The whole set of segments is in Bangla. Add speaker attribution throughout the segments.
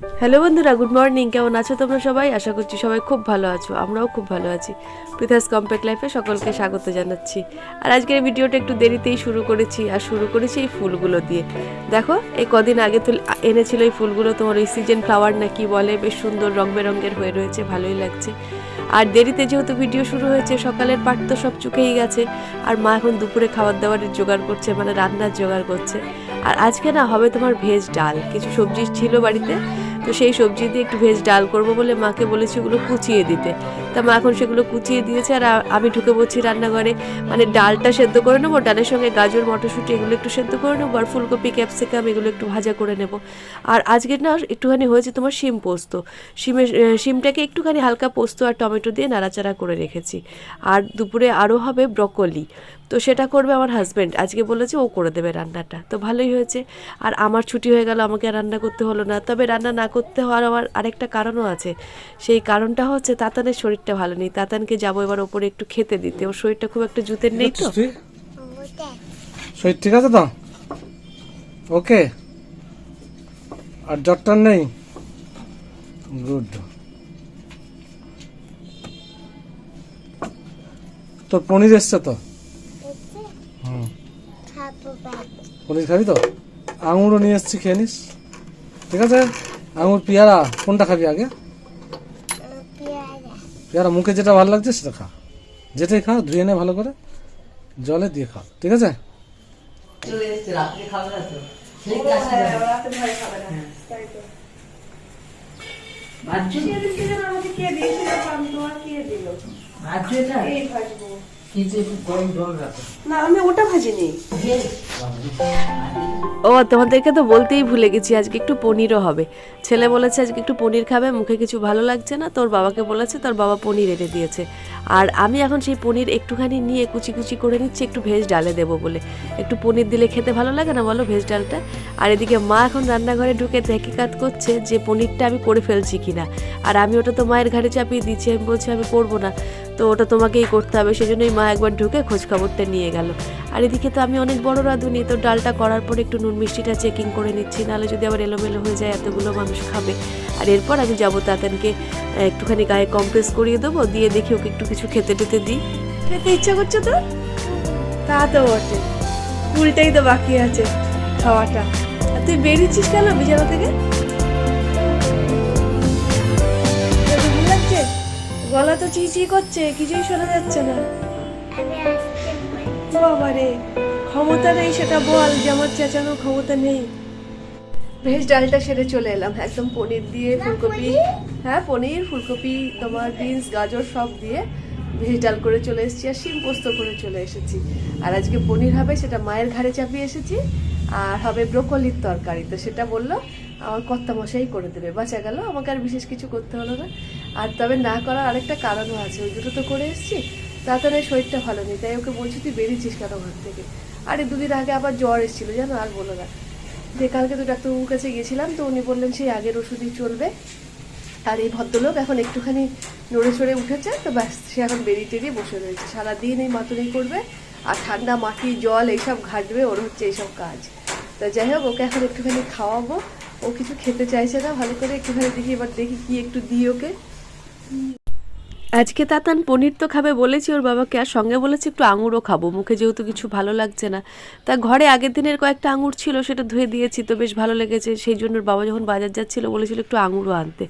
Speaker 1: হ্যালো বন্ধুরা, গুড মর্নিং। কেমন আছো তোমরা সবাই? আশা করছি সবাই খুব ভালো আছো। আমরাও খুব ভালো আছি। পৃথাস কম্প্যাক্ট লাইফে সকলকে স্বাগত জানাচ্ছি। আর আজকের ভিডিওটা একটু দেরিতেই শুরু করেছি, আর শুরু করেছি এই ফুলগুলো দিয়ে। দেখো, এই কদিন আগে তো এনেছিল এই ফুলগুলো, তোমার ওই সিজন ফ্লাওয়ার না কি বলে, বেশ সুন্দর রং বেরঙের হয়ে রয়েছে, ভালোই লাগছে। আর দেরিতে যেহেতু ভিডিও শুরু হয়েছে, সকালের পাট তো সব চুকেই গেছে। আর মা এখন দুপুরে খাবার দাবারের জোগাড় করছে মানে রান্নার জোগাড় করছে। আর আজকে না হবে তোমার ভেজ ডাল। কিছু সবজি ছিল বাড়িতে তো সেই সবজি দিয়ে একটু ভেজ ডাল করব বলে মাকে বলেছি ওগুলো কুচিয়ে দিতে। তা মা এখন সেগুলো কুচিয়ে দিয়েছে আর আমি ঢুকে পড়ছি রান্নাঘরে। মানে ডালটা সেদ্ধ করে নেব, ডালের সঙ্গে গাজর, মটরশুঁটি এগুলো একটু সেদ্ধ করে নেব আর ফুলকপি, ক্যাপসিকাম এগুলো একটু ভাজা করে নেব। আর আজকে না একটুখানি হয়েছে তোমার শিম পোস্ত। শিমের শিমটাকে একটুখানি হালকা পোস্ত আর টমেটো দিয়ে নাড়াচাড়া করে রেখেছি। আর দুপুরে আরও হবে ব্রকলি। তো সেটা করবে আমার হাজব্যান্ড আজকে বলেছে ও করে দেবে রান্নাটা। তো ভালোই হয়েছে। আর আমার ছুটি হয়ে গেল, আমাকে রান্না করতে হলো না। তবে রান্না না করতে হওয়ার আমার আরেকটা কারণও আছে। সেই কারণটা হচ্ছে তাতানের শরীরটা ভালো নেই। তাতানকে যাব এবার ওপরে একটু খেতে দিতে। ওর শরীরটা খুব একটা জুতের নেই তো।
Speaker 2: শরীর ঠিক আছে তো? ওকে। আর জ্বরটার নেই? গুড। তো পনির এসছে তো? পনির খাবি তো? আঙুরও নিয়ে এসছি খেয়ে নিস। ঠিক আছে? আঙুর পেয়ারা কোনটা খাবি আগে? পেয়ারা মুখে যেটা ভালো লাগছে সেটা খা। যেটাই খা ধুয়ে নে ভালো করে। জলে দিয়ে খা ঠিক আছে?
Speaker 3: চলে এসছে রাত্রে খাবে না তো? সেই কাশি ভাবছ ভাবছ এটা? জল রাখো
Speaker 1: না আমি ওটা ভাজিনি। ও তোমাদেরকে তো বলতেই ভুলে গেছি আজকে একটু পনিরও হবে। ছেলে বলেছে আজকে একটু পনির খাবে মুখে কিছু ভালো লাগছে না তোর বাবাকে বলেছে তোর বাবা পনির এনে দিয়েছে। আর আমি এখন সেই পনির একটুখানি নিয়ে কুচি কুচি করে নিচ্ছি একটু ভেজ ডালে দেবো বলে। একটু পনির দিলে খেতে ভালো লাগে না বলো ভেজ ডালটা? আর এদিকে মা এখন রান্নাঘরে ঢুকে তহকিকাত করছে যে পনিরটা আমি করে ফেলছি কিনা। আর আমি ওটা তো মায়ের ঘাড়ে চাপিয়ে দিচ্ছি আমি বলছি আমি করব না। তো ওটা তোমাকেই করতে হবে, সেজন্যই মা একবার ঢুকে খোঁজ খবরটা নিয়ে গেল। আর এদিকে তো আমি অনেক বড় রাঁধুনি, তো ডালটা করার পর একটু নুন মিষ্টিটা চেকিং করে নিচ্ছি, নাহলে যদি আবার এলোমেলো হয়ে যায় এতগুলো মানুষ খাবে। আর এরপর আমি যাব তাতানকে একটুখানি গায়ে কম্প্রেস করিয়ে দেবো, দিয়ে দেখি ওকে একটু কিছু খেতে টেতে দিই। খেতে ইচ্ছা করছে তো? তা তো বটে। উল্টাই তো বাকি আছে খাওয়াটা। আর তুই বেরিয়েছিস কেন বিছানা থেকে? গলা তো চিচি করছে, কিছুই শোনা যাচ্ছে না। বাবারে, ক্ষমতা নেই সেটা বল, যে আমার চেঁচানোর ক্ষমতা নেই। ভেজ ডালটা সেরে চলে এলাম, একদম পনির দিয়ে ফুলকপি হ্যাঁ পনির, ফুলকপি, তোমার বিনস, গাজর সব দিয়ে ভেজ ডাল করে চলে এসেছি আর শিম পোস্ত করে চলে এসেছি। আর আজকে পনির হবে, সেটা মায়ের ঘাড়ে চাপিয়ে এসেছি, আর হবে ব্রোকলির তরকারি। তো সেটা বলল, আমার কর্তা মশাই করে দেবে। বাঁচা গেল, আমাকে আর বিশেষ কিছু করতে হলো না। আর তবে না করার আরেকটা কারণও আছে। ওই দুটো তো করে এসেছি তাড়াতাড়ি শরীরটা ভালো নেই, তাই ওকে বলছি, তুই বেরিয়েছিস কেন ঘর থেকে? আরে, দুদিন আগে আবার জ্বর এসেছিল, জানো? আর বলো না। যে কালকে তো ডাক্তারবাবুর কাছে গেছিলাম তো উনি বললেন, সেই আগের ওষুধই চলবে। আর এই ভদ্রলোক এখন একটুখানি নড়ে চড়ে উঠেছে, তো ব্যাস, সে এখন বেরিয়ে টেরিয়ে বসে রয়েছে। সারাদিন এই মাতুরি করবে, আর ঠান্ডা মাটি, জল, এইসব ঘাটবে, ওর হচ্ছে এইসব কাজ। তো যাই হোক, ওকে এখন একটুখানি খাওয়াবো। ও কিছু খেতে চাইছে না, ভালো করে একটুখানি দেখি, এবার দেখি কি একটু দিই ওকে। আজকে তাতান পনির তো খাবে বলেছি, ওর বাবাকে আর সঙ্গে বলেছি একটু আঙুরও খাব। মুখে যেহেতু কিছু ভালো লাগছে না। তা ঘরে আগের দিনের কয়েকটা আঙুর ছিল, সেটা ধুয়ে দিয়েছি, তো বেশ ভালো লেগেছে। সেই জন্য ওর বাবা যখন বাজার যাচ্ছিল, বলেছিল একটু আঙুরও আনতে।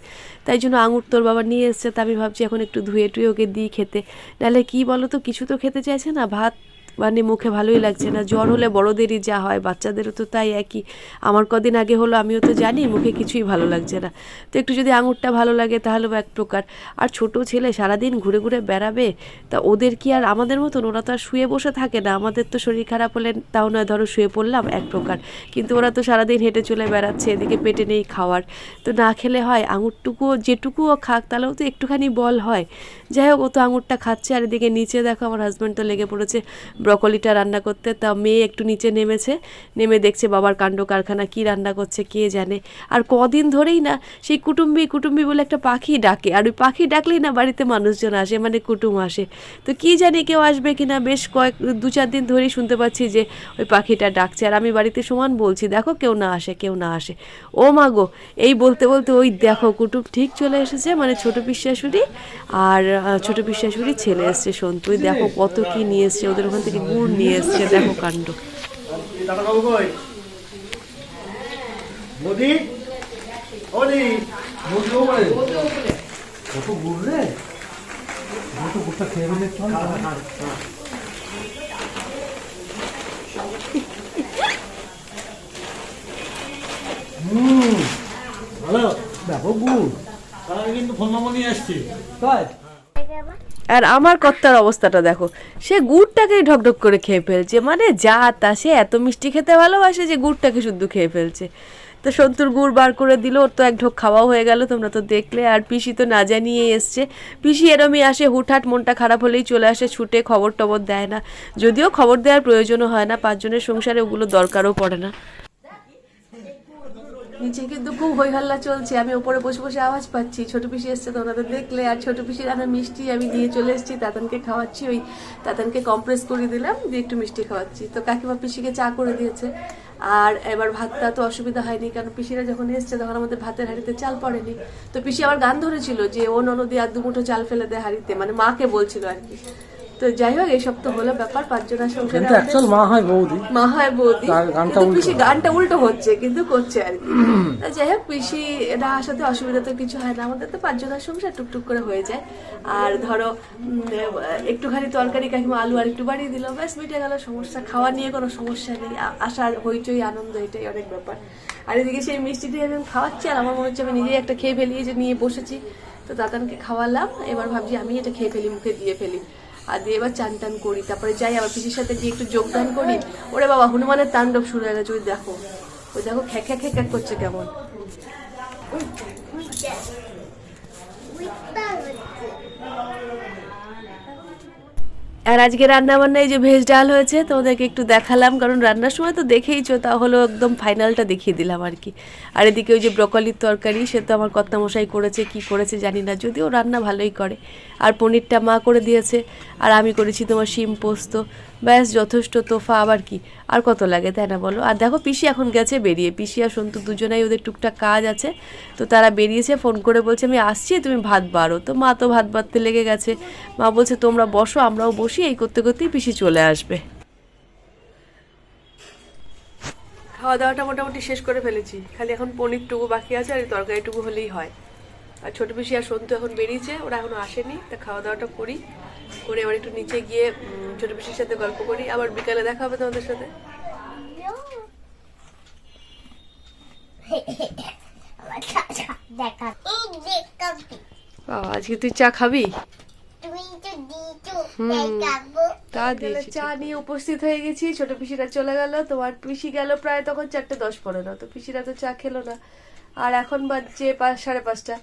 Speaker 1: তাই জন্য আঙুর তোর বাবা নিয়ে এসছে, তা আমি ভাবছি এখন একটু ধুয়ে টুয়ে ওকে দিই খেতে। নাহলে কী বলো তো কিছু তো খেতে চাইছে না, ভাত মানে মুখে ভালোই লাগছে না, জ্বর হলে বড়দেরই যা হয়, বাচ্চাদেরও তো তাই একই। আমার কদিন আগে হলো, আমিও তো জানি মুখে কিছুই ভালো লাগছে না। তো একটু যদি আঙুরটা ভালো লাগে তাহলেও এক প্রকার। আর ছোট ছেলে সারাদিন ঘুরে ঘুরে বেড়াবে, তা ওদের কি আর আমাদের মতন? ওরা তো আর শুয়ে বসে থাকে না। আমাদের তো শরীর খারাপ হলে তাও নয়, ধরো শুয়ে পড়লাম, এক প্রকার। কিন্তু ওরা তো সারাদিন হেঁটে চলে বেড়াচ্ছে, এদিকে পেটে নেই খাওয়ার। তো না খেলে হয়, আঙুরটুকুও যেটুকুও খাক, তাহলেও তো একটুখানি বল হয়। যাই হোক, ও তো আঙুরটা খাচ্ছে, আর এদিকে নিচে দেখো আমার হাজব্যান্ড তো লেগে পড়েছে ব্রকলিটা রান্না করতে। তা মেয়ে একটু নিচে নেমেছে, নেমে দেখছে বাবার কাণ্ড কারখানা কি রান্না করছে, কে জানে। আর কদিন ধরেই না সেই কুটুম্বি কুটুম্বি বলে একটা পাখি ডাকে। আর ওই পাখি ডাকলেই না বাড়িতে মানুষজন আসে মানে কুটুম আসে। তো কি জানি কেউ আসবে কি না বেশ কয়েক, দু চার দিন ধরেই শুনতে পাচ্ছি যে ওই পাখিটা ডাকছে। আর আমি বাড়িতে সমান বলছি, দেখো কেউ না আসে, কেউ না আসে। ও মা গো! এই বলতে বলতে ওই দেখো কুটুম ঠিক চলে এসেছে মানে ছোট পিসাশুড়ি আর ছোট পিসাশুড়ি ছেলে এসছে সন্তুই দেখো কত কি নিয়ে এসছে, ওদের ওখান গুড় নিয়ে এসছে দেখো কাণ্ড।
Speaker 4: ভালো।
Speaker 2: ব্যাপক গুড়।
Speaker 4: আমি কিন্তু ফোন নম্বর নিয়ে আসছি।
Speaker 2: তাই?
Speaker 1: আর আমার কর্তার অবস্থাটা দেখো, সে গুড়টাকেই ঢকঢক করে খেয়ে ফেলছে। মানে যা তা সে এত মিষ্টি খেতে ভালোবাসে যে গুড়টাকে শুদ্ধ খেয়ে ফেলছে। তো সন্তুর গুড় বার করে দিল, ওর তো এক ঢোক খাওয়াও হয়ে গেল, তোমরা তো দেখলে। আর পিসি তো না জানিয়ে এসছে। পিসি এরমই আসে, হুটহাট মনটা খারাপ হলেই চলে আসে, ছুটে খবর টবর দেয় না। যদিও খবর দেওয়ার প্রয়োজনও হয় না, পাঁচজনের সংসারে ওগুলো দরকারও পড়ে না। নিচে কিন্তু খুব হই হাল্লা চলছে। আমি ওপরে বসে বসে আওয়াজ পাচ্ছি। ছোট পিসি এসছে তো ওনাদের দেখলে, আর ছোট পিসির রান্না মিষ্টি আমি নিয়ে চলে এসেছি। তাতানকে খাওয়াচ্ছি, ওই তাতানকে কম্প্রেস করে দিলাম, দিয়ে একটু মিষ্টি খাওয়াচ্ছি। তো কাকিমা পিসিকে চা করে দিয়েছে। আর এবার ভাতটা তো অসুবিধা হয়নি, কারণ পিসিরা যখন এসছে তখন আমাদের ভাতের হাঁড়িতে চাল পড়েনি। তো পিসি আবার গান ধরেছিল যে, ও ননদি, আর দুমুঠো চাল ফেলে দেয় হাঁড়িতে। মানে মাকে বলছিল আর কি। তো যাই হোক এইসব তো হলো ব্যাপার পাঁচজনের সংসারে
Speaker 2: কিন্তু অ্যাকচুয়াল মা হয় বৌদি।
Speaker 1: মা হয় বৌদি।
Speaker 2: গানটা উল্টো।
Speaker 1: পিসি গানটা উল্টো হচ্ছে কিন্তু করছে আর কি। যাই হোক পিসি এটা আসাতে অসুবিধা তো কিছু হয় না। আমাদের তো পাঁচজনের সংসার টুকটুক করে হয়ে যায়। আর ধরো একটুখানি তরকারি কাকিমা আলু আর একটু বাড়িয়ে দিল ব্যাস মিটে গেল সমস্যা। খাওয়া নিয়ে কোনো সমস্যা নেই। আসার হইচই আনন্দ এটাই অনেক ব্যাপার। আর এদিকে সেই মিষ্টিটা আমি খাওয়াচ্ছি আর আমার মনে হচ্ছে আমি নিজেই একটা খেয়ে ফেলি যে নিয়ে বসেছি। তো দাদানকে খাওয়ালাম। এবার ভাবছি আমি এটা খেয়ে ফেলি মুখে দিয়ে ফেলি। আর দিয়ে এবার চান টান করি, তারপরে যাই আবার পিসির সাথে গিয়ে একটু যোগদান করি। ওরে বাবা, হনুমানের তাণ্ডব শুরু হয়ে গেছে, ওই দেখো ওই দেখো, খ্যাঁ খ্যাক খ্যাক করছে কেমন। আর আজকে রান্না বান্না এই যে ভেজ ডাল হয়েছে, তোমাদেরকে একটু দেখালাম, কারণ রান্নার সময় তো দেখেইছো, তাহলে একদম ফাইনালটা দেখিয়ে দিলাম আর কি। আর এদিকে ওই যে ব্রকলির তরকারি, সে তো আমার কর্তামশাই করেছে, কি করেছে জানি না, যদিও রান্না ভালোই করে। আর পনিরটা মা করে দিয়েছে, আর আমি করেছি তোমার শিম পোস্ত। ব্যাস, যথেষ্ট তোফা, আবার কি? আর কত লাগে, তাই না বলো? আর দেখো, পিসি এখন গেছে বেরিয়ে। পিসি আর সন্তু দুজনেই ওদের টুকটাক কাজ আছে, তো তারা বেরিয়েছে, ফোন করে বলছে, আমি আসছি, তুমি ভাত বাড়ো। তো মা তো ভাত বাড়তে লেগে গেছে। মা বলছে, তোমরা বসো, আমরাও বসি। এই করতে করতেই পিসি চলে আসবে। খাওয়া দাওয়াটা মোটামুটি শেষ করে ফেলেছি। খালি এখন পনিরটুকু বাকি আছে আর এই তরকারিটুকু হলেই হয়। আর ছোট পিসি আর সন্তু এখন বেরিয়েছে ওরা এখনও আসেনি তা খাওয়া দাওয়াটা করি। করে এবার একটু নিচে গিয়ে ছোট পিসির সাথে গল্প করি। আবার বিকালে দেখা হবে তোমাদের সাথে।
Speaker 5: দেখা এই
Speaker 1: বাবা, আজকে তুই চা খাবি? চা নিয়ে উপস্থিত হয়ে গেছি ছোট পিসিরা চলে গেল তোমার পিসি গেল প্রায় তখন চারটে দশ পনেরো তো পিসিরা তো চা খেলো না। আর এখন বাজছে পাঁচ সাড়ে পাঁচটা।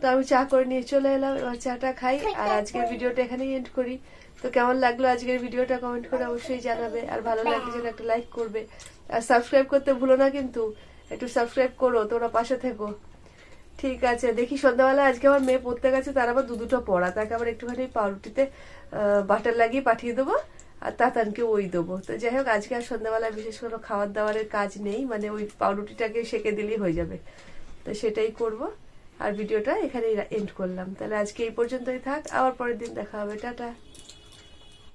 Speaker 1: তো আমি চা করে নিয়ে চলে এলাম এবার চাটা খাই আর আজকের ভিডিওটা এখানেই এন্ড করি। তো কেমন লাগল আজকের ভিডিওটা কমেন্ট করে অবশ্যই জানাবে। আর ভালো লাগলে যেন একটা লাইক করবে। আর সাবস্ক্রাইব করতে ভুলো না কিন্তু একটু সাবস্ক্রাইব করো তোমরা পাশে থেকো। ঠিক আছে, দেখি সন্ধ্যাবেলা আজকে আমার মেয়ে পড়তে গেছে, তার আবার দু দুটো পড়া, তাকে আবার একটুখানি পাউরুটিতে বাটার লাগিয়ে পাঠিয়ে দেবো, আর তাতানকে ওই দেবো। তো যাই হোক, আজকে আর সন্ধ্যাবেলা বিশেষ কোনো খাবার দাবারের কাজ নেই মানে ওই পাউরুটিটাকে সেকে দিলেই হয়ে যাবে। তো সেটাই করব, আর ভিডিওটা এখানেই এন্ড করলাম। তাহলে আজকে এই পর্যন্তই থাক, আবার পরের দিন দেখা হবে। টাটা।